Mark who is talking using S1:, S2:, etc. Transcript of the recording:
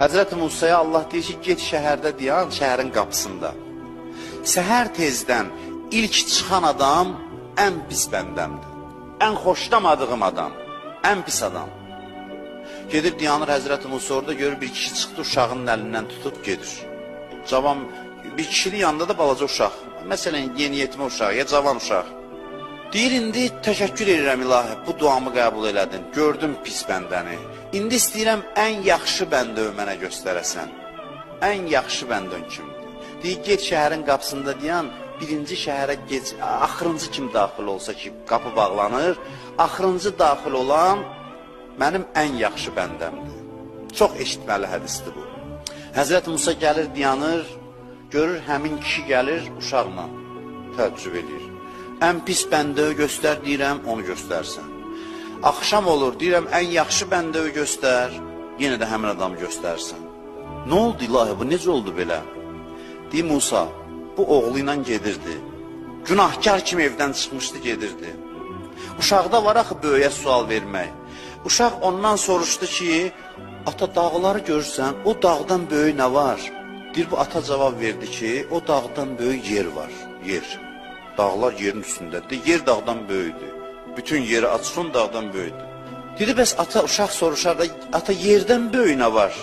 S1: Həzrət Musaya Allah deyir ki, get şəhərdə dayan, şəhərin qapısında. Səhər tezdən ilk çıxan adam ən pis bəndəmdir. Ən xoşlamadığım adam, ən pis adam. Gedib dayanır Həzrət Musa orada görür bir kişi çıxdı uşağının əlindən tutub gedir. Cavan bir kişinin yanında da balaca uşaq. Məsələn, yeniyetmə uşaq ya cavan uşaq. Deyir indi təşəkkür edirəm ilahi, bu duamı qəbul elədin. Gördüm pis bəndəni. İndi istəyirəm ən yaxşı bəndəvi mənə göstərəsən. Ən yaxşı bəndən kimdir? Deyir get şəhərin qapısında dayan, birinci şəhərə gec, axırıncı kim daxil olsa ki, qapı bağlanır, axırıncı daxil olan mənim ən yaxşı bəndəmdir. Çox eşitməli hədisdir bu. Həzrət Musa gəlir, dayanır, görür həmin kişi gəlir uşaqla. Təəccüb edir. Ən pis bəndəvi göstər deyirəm, onu göstərsən. Axşam olur, deyirəm ən yaxşı bəndəvi göstər, yenə də həmin adamı göstərsən. Nə oldu ilahi, bu necə oldu belə? Deyir Musa, bu oğlu ilə gedirdi. Günahkar kimi evdən çıxmışdı, gedirdi. Uşaqda var axı böyüyə sual vermək. Uşaq ondan soruşdu ki, ata dağları görürsən, o dağdan böyük nə var? Deyir bu ata cavab verdi ki, o dağdan böyük yer var, yer. Dağlar yerin üstündədir, yer dağdan böyükdür. Bütün yeri açsın dağdan böyükdür. Dedi bəs ata uşaq soruşar da ata yerdən böyük var?